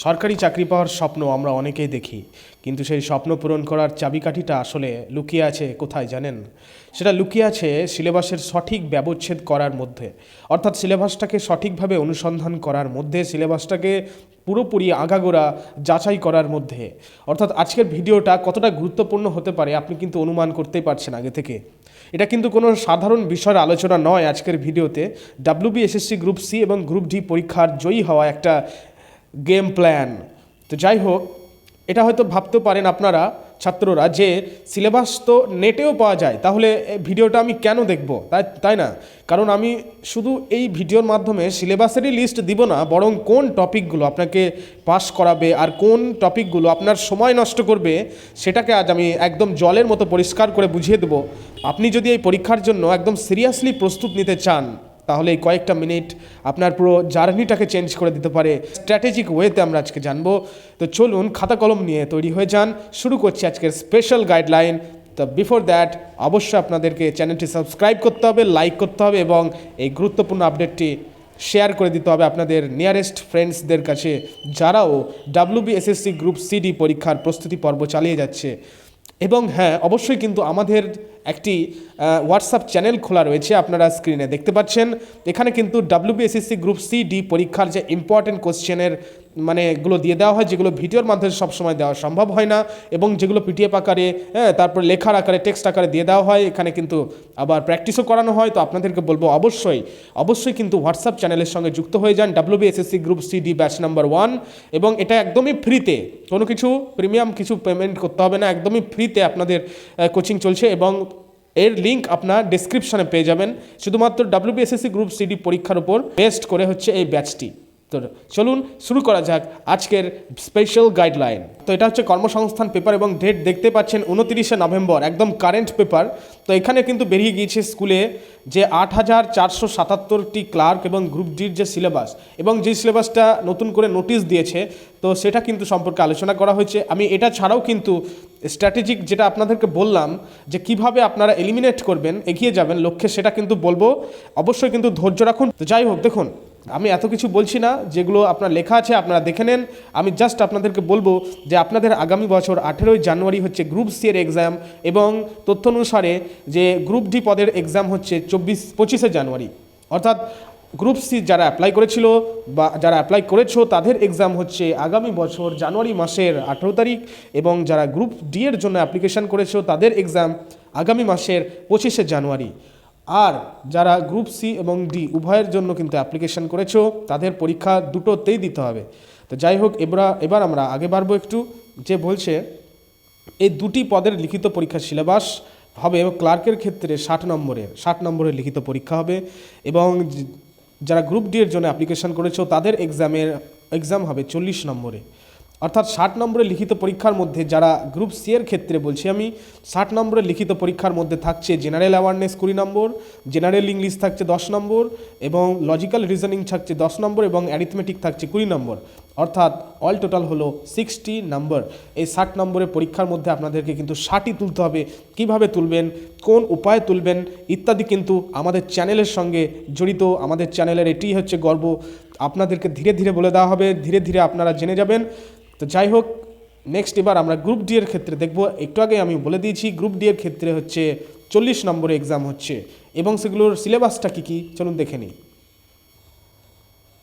সরকারি চাকরি পাওয়ার স্বপ্ন আমরা অনেকেই দেখি, কিন্তু সেই স্বপ্ন পূরণ করার চাবিকাঠিটা আসলে লুকিয়ে আছে কোথায় জানেন? সেটা লুকিয়ে আছে সিলেবাসের সঠিক ব্যবচ্ছেদ করার মধ্যে। অর্থাৎ সিলেবাসটাকে সঠিকভাবে অনুসন্ধান করার মধ্যে, সিলেবাসটাকে পুরোপুরি আগাগোড়া যাচাই করার মধ্যে। অর্থাৎ আজকের ভিডিওটা কতটা গুরুত্বপূর্ণ হতে পারে আপনি কিন্তু অনুমান করতেই পারছেন আগে থেকে। এটা কিন্তু কোনো সাধারণ বিষয়ের আলোচনা নয় আজকের ভিডিওতে। ডাব্লিউবি এসএসসি গ্রুপ সি এবং গ্রুপ ডি পরীক্ষার জয়ী হওয়া একটা গেম প্ল্যান তো যাই হোক এটা হয়তো ভাবতে পারেন আপনারা, ছাত্ররা, যে সিলেবাস তো নেটেও পাওয়া যায়, তাহলে ভিডিওটা আমি কেন দেখব? তাই তাই না? কারণ আমি শুধু এই ভিডিওর মাধ্যমে সিলেবাসেরই লিস্ট দিব না, বরং কোন টপিকগুলো আপনাকে পাস করাবে আর কোন টপিকগুলো আপনার সময় নষ্ট করবে, সেটাকে আজ আমি একদম জলের মতো পরিষ্কার করে বুঝিয়ে দেবো। আপনি যদি এই পরীক্ষার জন্য একদম সিরিয়াসলি প্রস্তুত নিতে চান তাহলে এই কয়েকটা মিনিট আপনার পুরো জার্নিটাকে চেঞ্জ করে দিতে পারে। স্ট্র্যাটেজিক ওয়েতে আমরা আজকে জানব। তো চলুন খাতা কলম নিয়ে তৈরি হয়ে যান। শুরু করছি আজকের স্পেশাল গাইডলাইন তো বিফোর দ্যাট অবশ্যই আপনাদেরকে চ্যানেলটি সাবস্ক্রাইব করতে হবে লাইক করতে হবে এবং এই গুরুত্বপূর্ণ আপডেটটি শেয়ার করে দিতে হবে আপনাদের নিয়ারেস্ট ফ্রেন্ডসদের কাছে, যারাও ডাব্লিউবি এসএসসি গ্রুপ সিডি পরীক্ষার প্রস্তুতি পর্ব চালিয়ে যাচ্ছে। এবং হ্যাঁ অবশ্যই কিন্তু আমাদের একটি হোয়াটসঅ্যাপ চ্যানেল খোলা রয়েছে আপনারা স্ক্রিনে দেখতে পাচ্ছেন, এখানে কিন্তু ডাব্লিউবিএসএসসি গ্রুপ সি ডি পরীক্ষার যে ইম্পর্টেন্ট কোশ্চেনের মানে এগুলো দিয়ে দেওয়া হয়, যেগুলো ভিডিওর মাধ্যমে সবসময় দেওয়া সম্ভব হয় না এবং যেগুলো পিটিএফ আকারে হ্যাঁ তারপর লেখার আকারে টেক্সট আকারে দিয়ে দেওয়া হয়, এখানে কিন্তু আবার প্র্যাকটিসও করানো হয়। তো আপনাদেরকে বলব অবশ্যই অবশ্যই কিন্তু হোয়াটসঅ্যাপ চ্যানেলের সঙ্গে যুক্ত হয়ে যান WBSSC group C D batch number one এবং এটা একদমই ফ্রিতে কোনো কিছু প্রিমিয়াম কিছু পেমেন্ট করতে হবে না, একদমই ফ্রিতে আপনাদের কোচিং চলছে এবং এর লিঙ্ক আপনার ডেসক্রিপশনে পেয়ে যাবেন। শুধুমাত্র ডাব্লিউবিএসএসসি গ্রুপ সিডি পরীক্ষার উপর বেস্ট করে হচ্ছে এই ব্যাচটি তো চলুন শুরু করা যাক আজকের স্পেশাল গাইডলাইন তো এটা হচ্ছে কর্মসংস্থান পেপার এবং ডেট দেখতে পাচ্ছেন উনতিরিশে নভেম্বর, একদম কারেন্ট পেপার তো এখানে কিন্তু বেরিয়ে গিয়েছে স্কুলে যে আট হাজার চারশো সাতাত্তরটি ক্লার্ক এবং গ্রুপ ডির যে সিলেবাস এবং যে সিলেবাসটা নতুন করে নোটিশ দিয়েছে, তো সেটা কিন্তু সম্পর্কে আলোচনা করা হয়েছে। আমি এটা ছাড়াও কিন্তু স্ট্র্যাটেজিক যেটা আপনাদেরকে বললাম, যে কীভাবে আপনারা এলিমিনেট করবেন, এগিয়ে যাবেন, লক্ষ্যে সেটা কিন্তু বলব। অবশ্যই কিন্তু ধৈর্য রাখুন। তো যাই হোক, দেখুন, আমি এত কিছু বলছি না, যেগুলো আপনার লেখা আছে, আপনারা দেখে নেন। আমি জাস্ট আপনাদেরকে বলব যে আপনাদের আগামী বছর আঠেরোই জানুয়ারি হচ্ছে গ্রুপ সি এর এক্সাম এবং তথ্য অনুসারে যে গ্রুপ ডি পদের এক্সাম হচ্ছে চব্বিশ, পঁচিশে জানুয়ারি। অর্থাৎ গ্রুপ সি যারা অ্যাপ্লাই করেছিল বা যারা অ্যাপ্লাই করেছ, তাদের এক্সাম হচ্ছে আগামী বছর জানুয়ারি মাসের আঠেরো তারিখ এবং যারা গ্রুপ ডি এর জন্য অ্যাপ্লিকেশন করেছ, তাদের এক্সাম আগামী মাসের পঁচিশে জানুয়ারি। আর যারা গ্রুপ সি এবং ডি উভয়ের জন্য কিন্তু অ্যাপ্লিকেশন করেছ, তাদের পরীক্ষা দুটোতেই দিতে হবে। তো যাই হোক, এবার এবার আমরা আগে বাড়বো একটু। যে বলছে, এই দুটি পদের লিখিত পরীক্ষার সিলেবাস হবে ক্লার্কের ক্ষেত্রে ষাট নম্বরের ষাট নম্বরের লিখিত পরীক্ষা হবে এবং যারা গ্রুপ ডি এর জন্য অ্যাপ্লিকেশন করেছ, তাদের এক্সামের এক্সাম হবে চল্লিশ নম্বরে। অর্থাৎ ষাট নম্বরের লিখিত পরীক্ষার মধ্যে যারা গ্রুপ সি এর ক্ষেত্রে, বলছি আমি, ষাট নম্বরের লিখিত পরীক্ষার মধ্যে থাকছে জেনারেল অ্যাওয়ারনেস কুড়ি নম্বর জেনারেল ইংলিশ থাকছে দশ নম্বর, এবং লজিক্যাল রিজনিং থাকছে দশ নম্বর, এবং অ্যারিথমেটিক থাকছে কুড়ি নম্বর। অর্থাৎ অল টোটাল হলো সিক্সটি নম্বর এই ষাট নম্বরের পরীক্ষার মধ্যে আপনাদেরকে কিন্তু ষাটই তুলতে হবে। কীভাবে তুলবেন? কোন উপায়ে তুলবেন? ইত্যাদি কিন্তু আমাদের চ্যানেলের সঙ্গে জড়িত। আমাদের চ্যানেলের এটি হচ্ছে গর্ব। আপনাদেরকে ধীরে ধীরে বলে দেওয়া হবে। ধীরে ধীরে আপনারা জেনে যাবেন। তো যাই হোক নেক্সট এবার আমরা গ্রুপ ডি এর ক্ষেত্রে দেখব। একটু আগে আমি বলে দিয়েছি গ্রুপ ডি এর ক্ষেত্রে হচ্ছে চল্লিশ নম্বরে এক্সাম হচ্ছে। এবং সেগুলোর সিলেবাসটা কী কী? চলুন দেখে নিই।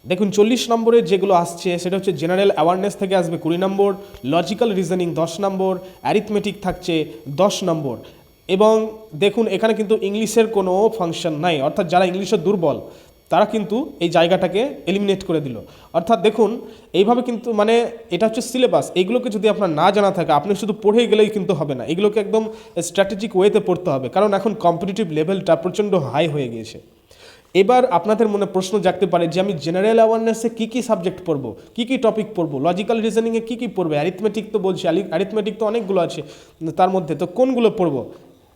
দেখুন, চল্লিশ নম্বরের যেগুলো আসছে, সেটা হচ্ছে জেনারেল অ্যাওয়ারনেস থেকে আসবে কুড়ি নম্বর লজিক্যাল রিজনিং দশ নম্বর অ্যারিথমেটিক থাকছে দশ নম্বর। এবং দেখুন, এখানে কিন্তু ইংলিশের কোনো ফাংশন নাই, অর্থাৎ যারা ইংলিশে দুর্বল, তারা কিন্তু এই জায়গাটাকে এলিমিনেট করে দিল। অর্থাৎ দেখুন, এইভাবে কিন্তু মানে এটা হচ্ছে সিলেবাস এইগুলোকে যদি আপনার না জানা থাকে, আপনি শুধু পড়ে গেলেই কিন্তু হবে না। এগুলোকে একদম স্ট্র্যাটেজিক ওয়েতে পড়তে হবে, কারণ এখন কম্পিটিটিভ লেভেলটা প্রচণ্ড হাই হয়ে গিয়েছে। এবার আপনাদের মনে প্রশ্ন জাগতে পারে যে আমি জেনারেল অ্যাওয়ারনেসে কী কী সাবজেক্ট পড়ব, কী কী টপিক পড়ব লজিক্যাল রিজনিংয়ে কী কী পড়বে অ্যারিথমেটিক তো বলছি অ্যারিথমেটিক তো অনেকগুলো আছে, তার মধ্যে তো কোনগুলো পড়ব?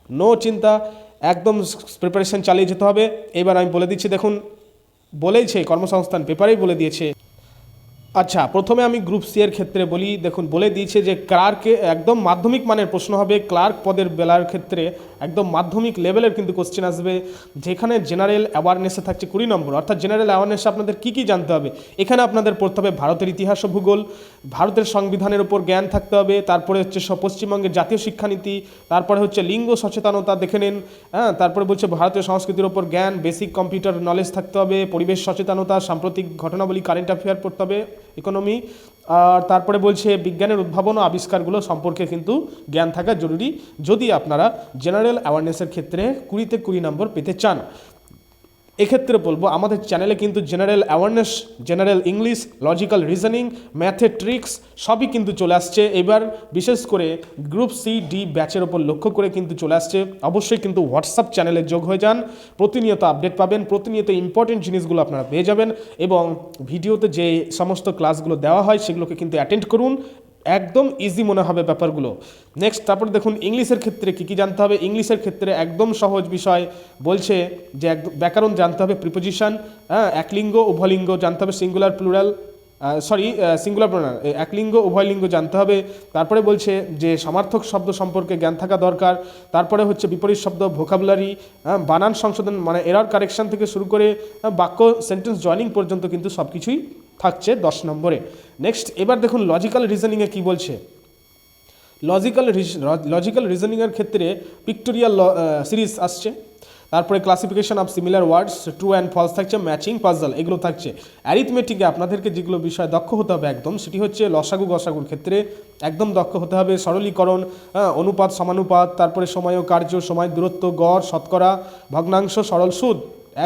নো চিন্তা, একদম প্রিপারেশন চালিয়ে যেতে হবে। এবার আমি বলে দিচ্ছি, দেখুন, বলেইছে কর্মসংস্থান পেপারেই বলে দিয়েছে। আচ্ছা প্রথমে আমি গ্রুপ সি এর ক্ষেত্রে বলি, দেখুন, বলে দিয়েছে যে ক্লার্কে একদম মাধ্যমিক মানের প্রশ্ন হবে ক্লার্ক পদের বেলার ক্ষেত্রে একদম মাধ্যমিক লেভেলের কিন্তু কোশ্চেন আসবে, যেখানে জেনারেল অ্যাওয়ারনেসে থাকছে কুড়ি নম্বর। অর্থাৎ জেনারেল অ্যাওয়ারনেসে আপনাদের কী কী জানতে হবে? এখানে আপনাদের পড়তে হবে ভারতের ইতিহাস ও ভূগোল, ভারতের সংবিধানের উপর জ্ঞান থাকতে হবে, তারপরে হচ্ছে পশ্চিমবঙ্গের জাতীয় শিক্ষানীতি, তারপরে হচ্ছে লিঙ্গ সচেতনতা দেখে নিন হ্যাঁ তারপরে বলছে ভারতীয় সংস্কৃতির উপর জ্ঞান বেসিক কম্পিউটার নলেজ থাকতে হবে, পরিবেশ সচেতনতা, সাম্প্রতিক ঘটনাবলী কারেন্ট অ্যাফেয়ার পড়তে হবে। ইকোনমি আর তারপরে বলছে বিজ্ঞানের উদ্ভাবন ও আবিষ্কারগুলো সম্পর্কে কিন্তু জ্ঞান থাকা জরুরি। যদি আপনারা জেনারেল অ্যাওয়ারনেসের ক্ষেত্রে কুড়িতে কুড়ি নম্বর পেতে চান এক্ষেত্রে বলব, আমাদের চ্যানেলে কিন্তু general awareness general English logical reasoning ম্যাথে ট্রিক্স সবই কিন্তু চলে আসছে। এবার বিশেষ করে গ্রুপ সি ডি ব্যাচের ওপর লক্ষ্য করে কিন্তু চলে আসছে। অবশ্যই কিন্তু হোয়াটসঅ্যাপ চ্যানেলে যোগ হয়ে যান। প্রতিনিয়ত আপডেট পাবেন, প্রতিনিয়ত ইম্পর্টেন্ট জিনিসগুলো আপনারা পেয়ে যাবেন এবং ভিডিওতে যে সমস্ত ক্লাসগুলো দেওয়া হয়, সেগুলোকে কিন্তু অ্যাটেন্ড করুন একদম ইজি মনে হবে ব্যাপারগুলো। নেক্সট তারপর দেখুন, ইংলিশের ক্ষেত্রে কী কী জানতে হবে? ইংলিশের ক্ষেত্রে একদম সহজ বিষয় বলছে যে একদম ব্যাকরণ জানতে হবে প্রিপোজিশন হ্যাঁ একলিঙ্গ, উভয়লিঙ্গ জানতে হবে singular plural sorry singular pronoun একলিঙ্গ, উভয়লিঙ্গ জানতে হবে। তারপরে বলছে যে, সমার্থক শব্দ সম্পর্কে জ্ঞান থাকা দরকার। তারপরে হচ্ছে বিপরীত শব্দ ভোকাবুলারি বানান সংশোধন মানে এরর কারেকশন থেকে শুরু করে বাক্য সেন্টেন্স জয়নিং পর্যন্ত কিন্তু সব কিছুই থাকছে দশ নম্বরে। নেক্সট এবার দেখুন লজিক্যাল রিজনিংয়ে কী বলছে। লজিক্যাল লজিক্যাল রিজনিংয়ের ক্ষেত্রে পিক্টোরিয়াল সিরিজ আসছে। তারপরে classification of similar words true and false থাকছে ম্যাচিং পাজল এগুলো থাকছে। অ্যারিথমেটিকে আপনাদেরকে যেগুলো বিষয় দক্ষ হতে হবে একদম, সেটি হচ্ছে লসাগু গসাগুর ক্ষেত্রে একদম দক্ষ হতে হবে। সরলীকরণ অনুপাত, সমানুপাত, তারপরে সময় ও কার্য, সময় দূরত্ব, গড়, শতকরা, ভগ্নাংশ, সরল সুদ,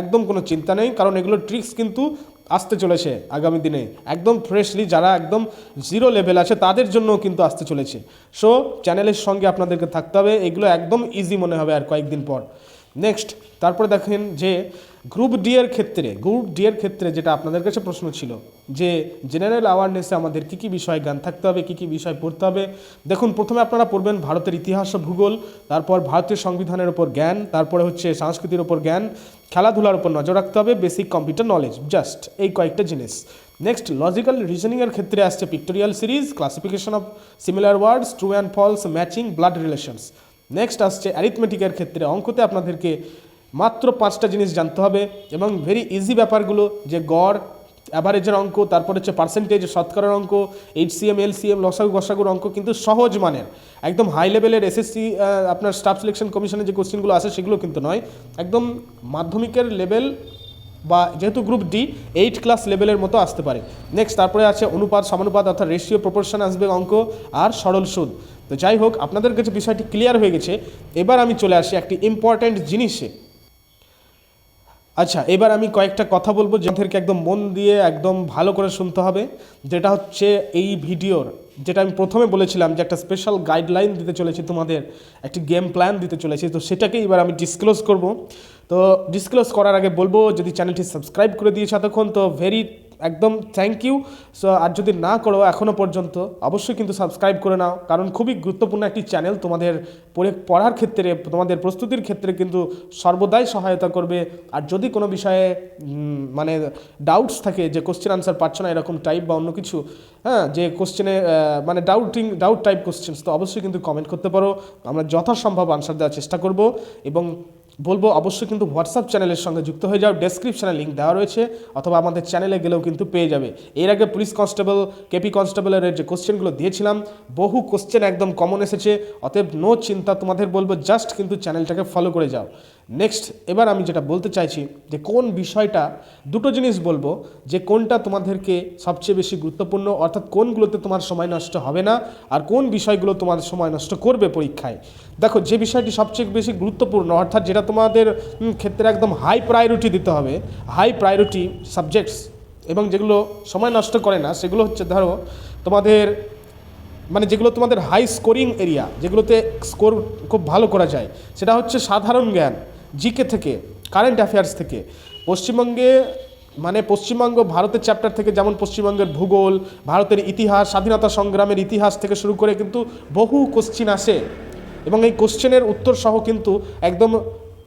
একদম কোনো চিন্তা নেই, কারণ এগুলো ট্রিক্স কিন্তু আসতে চলেছে আগামী দিনে। একদম ফ্রেশলি যারা একদম জিরো লেভেল আছে, তাদের জন্য কিন্তু আসতে চলেছে। সো চ্যানেলের সঙ্গে আপনাদেরকে থাকতে হবে। এগুলো একদম ইজি মনে হবে আর কয়েকদিন পর। নেক্সট তারপরে দেখেন যে গ্রুপ ডি এর ক্ষেত্রে গ্রুপ ডি এর ক্ষেত্রে যেটা আপনাদের কাছে প্রশ্ন ছিল, যে জেনারেল অ্যাওয়ারনেসে আমাদের কী কী বিষয় জ্ঞান থাকতে হবে, কী কী বিষয় পড়তে হবে। দেখুন, প্রথমে আপনারা পড়বেন ভারতের ইতিহাস ও ভূগোল, তারপর ভারতীয় সংবিধানের ওপর জ্ঞান, তারপরে হচ্ছে সংস্কৃতির ওপর জ্ঞান, খেলাধুলার উপর নজর রাখতে হবে বেসিক কম্পিউটার নলেজ জাস্ট এই কয়েকটা জিনিস। নেক্সট লজিক্যাল রিজনিংয়ের ক্ষেত্রে আসছে pictorial series classification of similar words true and false matching blood relations next আসছে অ্যারিথমেটিকের ক্ষেত্রে। অঙ্কতে আপনাদেরকে মাত্র পাঁচটা জিনিস জানতে হবে এবং ভেরি ইজি ব্যাপারগুলো যে গড় অ্যাভারেজের অঙ্ক, তারপর হচ্ছে পার্সেন্টেজ শতকরার অঙ্ক এইচসিএম এলসিএম লসাগু, গসাগুর অঙ্ক কিন্তু সহজ মানের। একদম হাই লেভেলের এসএসসি আপনার স্টাফ সিলেকশন কমিশনের যে কোশ্চেনগুলো আছে সেগুলো কিন্তু নয়। একদম মাধ্যমিকের লেভেল বা যেহেতু গ্রুপ ডি এইট ক্লাস লেভেলের মতো আসতে পারে। নেক্সট তারপরে আছে অনুপাত, সমানুপাত অর্থাৎ রেশিও প্রপোর্শন আসবে অঙ্ক আর সরল সুদ। তো যাই হোক, আপনাদের কাছে বিষয়টি ক্লিয়ার হয়ে গেছে। এবার আমি চলে আসি একটি ইম্পর্ট্যান্ট জিনিসে। আচ্ছা এবার আমি কয়েকটা কথা বলব যাদেরকে একদম মন দিয়ে একদম ভালো করে শুনতে হবে। যেটা হচ্ছে এই ভিডিওর, যেটা আমি প্রথমে বলেছিলাম যে একটা স্পেশাল গাইডলাইন দিতে চলেছি তোমাদের, একটি গেম প্ল্যান দিতে চলেছি। তো সেটাকে এবার আমি ডিসক্লোজ করব। তো ডিসক্লোজ করার আগে বলব, যদি চ্যানেলটি সাবস্ক্রাইব করে দিয়েছ এতক্ষণ, তো ভেরি একদম থ্যাংক ইউ সো আর যদি না করো এখনও পর্যন্ত, অবশ্যই কিন্তু সাবস্ক্রাইব করে নাও। কারণ খুবই গুরুত্বপূর্ণ একটি চ্যানেল তোমাদের পড়ে, পড়ার ক্ষেত্রে, তোমাদের প্রস্তুতির ক্ষেত্রে কিন্তু সর্বদাই সহায়তা করবে। আর যদি কোনো বিষয়ে মানে ডাউটস থাকে, যে কোশ্চেন আনসার পাচ্ছ না এরকম টাইপ বা অন্য কিছু হ্যাঁ যে কোশ্চেনে মানে ডাউটিং ডাউট টাইপ কোশ্চেন্স তো অবশ্যই কিন্তু কমেন্ট করতে পারো। আমরা যথাসম্ভব আনসার দেওয়ার চেষ্টা করব এবং বলব অবশ্যই কিন্তু হোয়াটসঅ্যাপ চ্যানেলের সঙ্গে যুক্ত হয়ে যাও। ডেসক্রিপশানে লিঙ্ক দেওয়া রয়েছে, অথবা আমাদের চ্যানেলে গেলেও কিন্তু পেয়ে যাবে। এর আগে পুলিশ কনস্টেবল কেপি কনস্টেবলের যে কোশ্চেনগুলো দিয়েছিলাম, বহু কোশ্চেন একদম কমন এসেছে। অতএব নো চিন্তা তোমাদের বলব জাস্ট কিন্তু চ্যানেলটাকে ফলো করে যাও। নেক্সট এবার আমি যেটা বলতে চাইছি যে কোন বিষয়টা, দুটো জিনিস বলব, যে কোনটা তোমাদেরকে সবচেয়ে বেশি গুরুত্বপূর্ণ, অর্থাৎ কোনগুলোতে তোমার সময় নষ্ট হবে না, আর কোন বিষয়গুলো তোমার সময় নষ্ট করবে পরীক্ষায়। দেখো, যে বিষয়টি সবচেয়ে বেশি গুরুত্বপূর্ণ, অর্থাৎ যেটা তোমাদের ক্ষেত্রে একদম হাই প্রায়োরিটি দিতে হবে হাই প্রায়োরিটি সাবজেক্টস এবং যেগুলো সময় নষ্ট করে না, সেগুলো হচ্ছে ধরো, তোমাদের মানে যেগুলো তোমাদের হাই স্কোরিং এরিয়া যেগুলোতে স্কোর খুব ভালো করা যায়, সেটা হচ্ছে সাধারণ জ্ঞান। জিকে থেকে কারেন্ট অ্যাফেয়ার্স থেকে। পশ্চিমবঙ্গে মানে পশ্চিমবঙ্গ ভারতের চ্যাপ্টার থেকে যেমন পশ্চিমবঙ্গের ভূগোল, ভারতের ইতিহাস, স্বাধীনতা সংগ্রামের ইতিহাস থেকে শুরু করে কিন্তু বহু কোশ্চিন আসে। এবং এই কোশ্চেনের উত্তর সহ কিন্তু একদম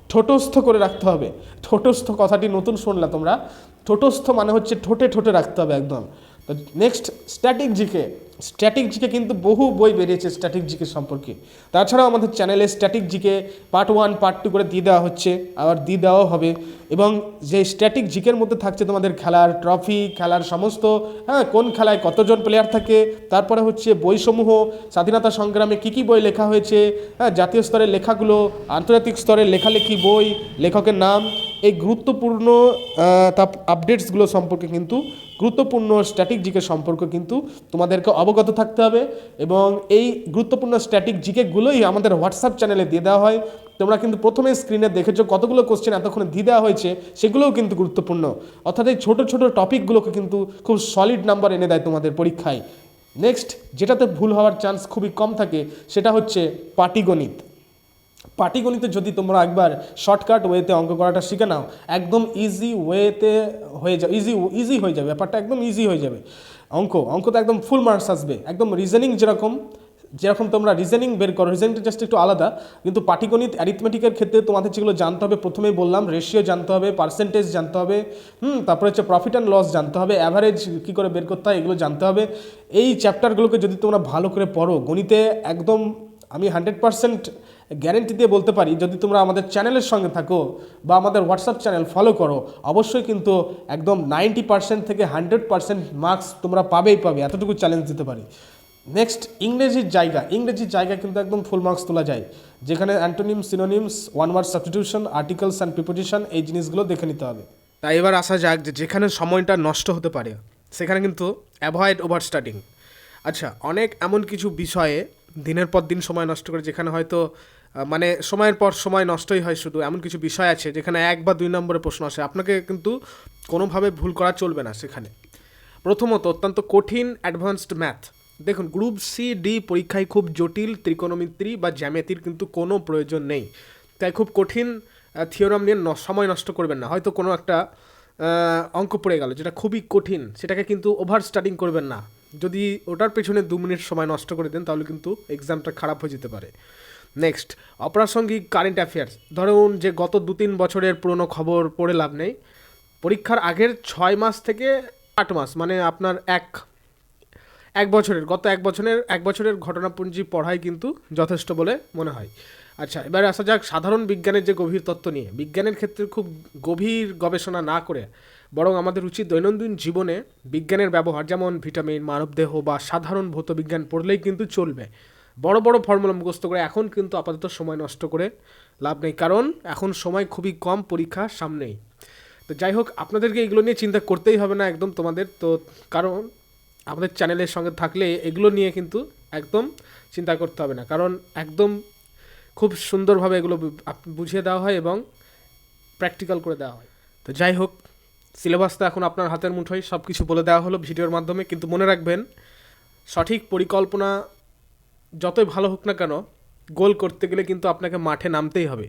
ঠোঁটস্থ করে রাখতে হবে। ঠোঁটস্থ কথাটি নতুন শুনলা তোমরা? ঠোঁটস্থ মানে হচ্ছে ঠোঁটে ঠোঁটে রাখতে হবে একদম। Next static GK. Static GK কিন্তু বহু বই বেরিয়েছে স্ট্যাটিক জিকে সম্পর্কে। তাছাড়াও আমাদের চ্যানেলে static GK part one part two করে দিয়ে দেওয়া হচ্ছে, আবার দিয়ে দেওয়াও হবে। এবং যে স্ট্যাটিক জিকের মধ্যে থাকছে তোমাদের খেলার ট্রফি খেলার সমস্ত হ্যাঁ কোন খেলায় কতজন প্লেয়ার থাকে, তারপরে হচ্ছে বইসমূহ, স্বাধীনতা সংগ্রামে কী কী বই লেখা হয়েছে হ্যাঁ জাতীয় স্তরের লেখাগুলো, আন্তর্জাতিক স্তরের লেখালেখি বই, লেখকের নাম, এই গুরুত্বপূর্ণ আপডেটসগুলো সম্পর্কে কিন্তু গুরুত্বপূর্ণ স্ট্যাটিক জিকে সম্পর্কে কিন্তু তোমাদেরকে অবগত থাকতে হবে এবং এই গুরুত্বপূর্ণ স্ট্যাটিক জিকেগুলোই আমাদের হোয়াটসঅ্যাপ চ্যানেলে দিয়ে দেওয়া হয়। তোমরা কিন্তু প্রথমে স্ক্রিনে দেখেছ কতগুলো কোশ্চেন এতক্ষণে দিয়ে দেওয়া হয়েছে, সেগুলোও কিন্তু গুরুত্বপূর্ণ। অর্থাৎ এই ছোটো ছোটো টপিকগুলোকে কিন্তু খুব সলিড নাম্বার এনে দেয় তোমাদের পরীক্ষায়। নেক্সট যেটাতে ভুল হওয়ার চান্স খুবই কম থাকে, সেটা হচ্ছে পাটিগণিত পাটিগণিতে যদি তোমরা একবার শর্টকাট ওয়েতে অঙ্ক করাটা শিখে নাও, একদম ইজি ওয়েতে হয়ে যাবে ইজি ইজি হয়ে যাবে, ব্যাপারটা একদম ইজি হয়ে যাবে। অঙ্ক অঙ্ক তো একদম ফুল মার্কস আসবে। একদম রিজনিং যেরকম যেরকম তোমরা রিজনিং বের করো রিজনিংটা জাস্ট একটু আলাদা, কিন্তু পাটিগণিত অ্যারিথমেটিকের ক্ষেত্রে তোমাদের যেগুলো জানতে হবে, প্রথমেই বললাম রেশিও জানতে হবে পার্সেন্টেজ জানতে হবে, হুম, তারপরে হচ্ছে প্রফিট অ্যান্ড লস জানতে হবে অ্যাভারেজ কী করে বের করতে হয় এগুলো জানতে হবে। এই চ্যাপ্টারগুলোকে যদি তোমরা ভালো করে পড়ো, গণিতে একদম আমি হান্ড্রেড পার্সেন্ট গ্যারেন্টি দিয়ে বলতে পারি, যদি তোমরা আমাদের চ্যানেলের সঙ্গে থাকো বা আমাদের হোয়াটসঅ্যাপ চ্যানেল ফলো করো, অবশ্যই কিন্তু একদম নাইনটি পার্সেন্ট থেকে হান্ড্রেড পার্সেন্ট মার্কস তোমরা পাবেই পাবে, এতটুকু চ্যালেঞ্জ দিতে পারি। নেক্সট ইংরেজির জায়গা। ইংরেজির জায়গা কিন্তু একদম ফুল মার্কস তোলা যায়। যেখানে antonym synonyms one word substitution articles and preposition এই জিনিসগুলো দেখে নিতে হবে। তাই এবার আসা যাক যে যেখানে সময়টা নষ্ট হতে পারে, সেখানে কিন্তু অ্যাভয়েড ওভার স্টাডিং আচ্ছা অনেক এমন কিছু বিষয়ে দিনের পর দিন সময় নষ্ট করে, যেখানে হয়তো মানে সময়ের পর সময় নষ্টই হয় শুধু, এমন কিছু বিষয় আছে যেখানে এক বা দুই নম্বরের প্রশ্ন আসে। আপনাকে কিন্তু কোনোভাবে ভুল করা চলবে না সেখানে। প্রথমত, অত্যন্ত কঠিন অ্যাডভান্সড ম্যাথ দেখুন গ্রুপ সি ডি পরীক্ষায় খুব জটিল ত্রিকোণমিত্রি বা জ্যামিতির কিন্তু কোনো প্রয়োজন নেই। তাই খুব কঠিন থিওরাম নিয়ে সময় নষ্ট করবেন না। হয়তো কোনো একটা অঙ্ক পড়ে গেল যেটা খুবই কঠিন, সেটাকে কিন্তু ওভার স্টাডিং করবেন না। যদি ওটার পেছনে দু মিনিট সময় নষ্ট করে দেন, তাহলে কিন্তু এক্সামটা খারাপ হয়ে যেতে পারে। নেক্সট অপ্রাসঙ্গিক কারেন্ট অ্যাফেয়ার্স ধরুন যে গত দু তিন বছরের পুরনো খবর পড়ে লাভ নেই। পরীক্ষার আগের ছয় মাস থেকে আট মাস মানে আপনার এক এক বছরের, গত এক বছরের এক বছরের ঘটনাপুঞ্জি পড়াই কিন্তু যথেষ্ট বলে মনে হয়। আচ্ছা এবার আসা যাক সাধারণ বিজ্ঞানের যে গভীর তত্ত্ব নিয়ে। বিজ্ঞানের ক্ষেত্রে খুব গভীর গবেষণা না করে বরং আমাদের উচিত দৈনন্দিন জীবনে বিজ্ঞানের ব্যবহার, যেমন ভিটামিন, মানবদেহ বা সাধারণ ভৌত বিজ্ঞান পড়লেই কিন্তু চলবে। বড় বড় ফর্মুলা মুখস্থ করে এখন কিন্তু আপাতত সময় নষ্ট করে লাভ নেই, কারণ এখন সময় খুবই কম, পরীক্ষা সামনেই। তো যাই হোক, আপনাদেরকে এগুলো নিয়ে চিন্তা করতেই হবে না একদম তোমাদের। তো কারণ আমাদের চ্যানেলের সঙ্গে থাকলে এগুলো নিয়ে কিন্তু একদম চিন্তা করতে হবে না, কারণ একদম খুব সুন্দরভাবে এগুলো বুঝিয়ে দেওয়া হয় এবং প্র্যাকটিক্যাল করে দেওয়া হয়। তো যাই হোক সিলেবাস তো এখন আপনার হাতের মুঠোয় সব কিছু বলে দেওয়া হলো ভিডিওর মাধ্যমে, কিন্তু মনে রাখবেন, সঠিক পরিকল্পনা যতই ভালো হোক না কেন, গোল করতে গেলে কিন্তু আপনাকে মাঠে নামতেই হবে।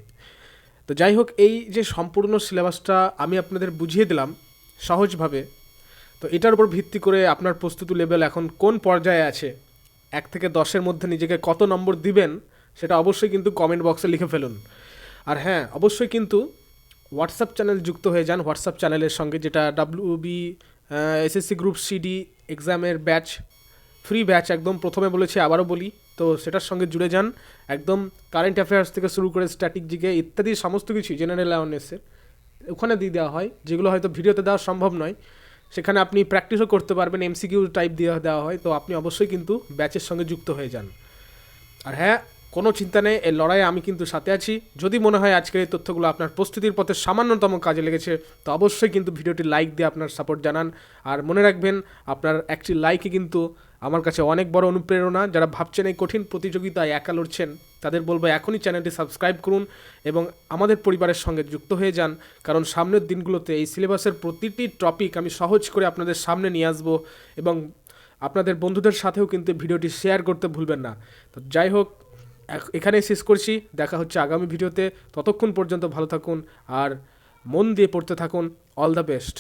তো যাই হোক, এই যে সম্পূর্ণ সিলেবাসটা আমি আপনাদের বুঝিয়ে দিলাম সহজভাবে, তো এটার উপর ভিত্তি করে আপনার প্রস্তুতি লেভেল এখন কোন পর্যায়ে আছে, এক থেকে দশের মধ্যে নিজেকে কত নম্বর দিবেন, সেটা অবশ্যই কিন্তু কমেন্ট বক্সে লিখে ফেলুন। আর হ্যাঁ অবশ্যই কিন্তু হোয়াটসঅ্যাপ চ্যানেল যুক্ত হয়ে যান। হোয়াটসঅ্যাপ চ্যানেলের সঙ্গে যেটা W B SSC group CD এক্সামের ব্যাচ ফ্রি ব্যাচ একদম। প্রথমে বলেছি, আবারও বলি, তো সেটার সঙ্গে জুড়ে যান। একদম কারেন্ট অ্যাফেয়ার্স থেকে শুরু করে স্ট্যাটিক জিকে ইত্যাদি সমস্ত কিছু জেনারেল অ্যাওয়ারনেসের ওখানে দিয়ে দেওয়া হয়, যেগুলো হয়তো ভিডিওতে দেওয়া সম্ভব নয়। সেখানে আপনি প্র্যাকটিসও করতে পারবেন এমসিকিউ টাইপ দিয়ে দেওয়া হয়, তো আপনি অবশ্যই কিন্তু ব্যাচের সঙ্গে যুক্ত হয়ে যান। আর হ্যাঁ কোনো চিন্তা নেই এই লড়াইয়ে আমি কিন্তু সাথে আছি। যদি মনে হয় আজকের এই তথ্যগুলো আপনার প্রস্তুতির পথে সামান্যতম কাজে লেগেছে, তো অবশ্যই কিন্তু ভিডিওটি লাইক দিয়ে আপনার সাপোর্ট জানান। আর মনে রাখবেন, আপনার একটি লাইকে কিন্তু আমার কাছে অনেক বড় অনুপ্রেরণা। যারা ভাবছেন এই কঠিন প্রতিযোগিতায় একা লড়ছেন, তাদের বলব এখনই চ্যানেলটি সাবস্ক্রাইব করুন এবং আমাদের পরিবারের সঙ্গে যুক্ত হয়ে যান। কারণ সামনের দিনগুলোতে এই সিলেবাসের প্রতিটি টপিক আমি সহজ করে আপনাদের সামনে নিয়ে আসব এবং আপনাদের বন্ধুদের সাথেও কিন্তু ভিডিওটি শেয়ার করতে ভুলবেন না। তো যাই হোক এখানেই শেষ করছি। দেখা হচ্ছে আগামী ভিডিওতে। ততক্ষণ পর্যন্ত ভালো থাকুন আর মন দিয়ে পড়তে থাকুন। All the best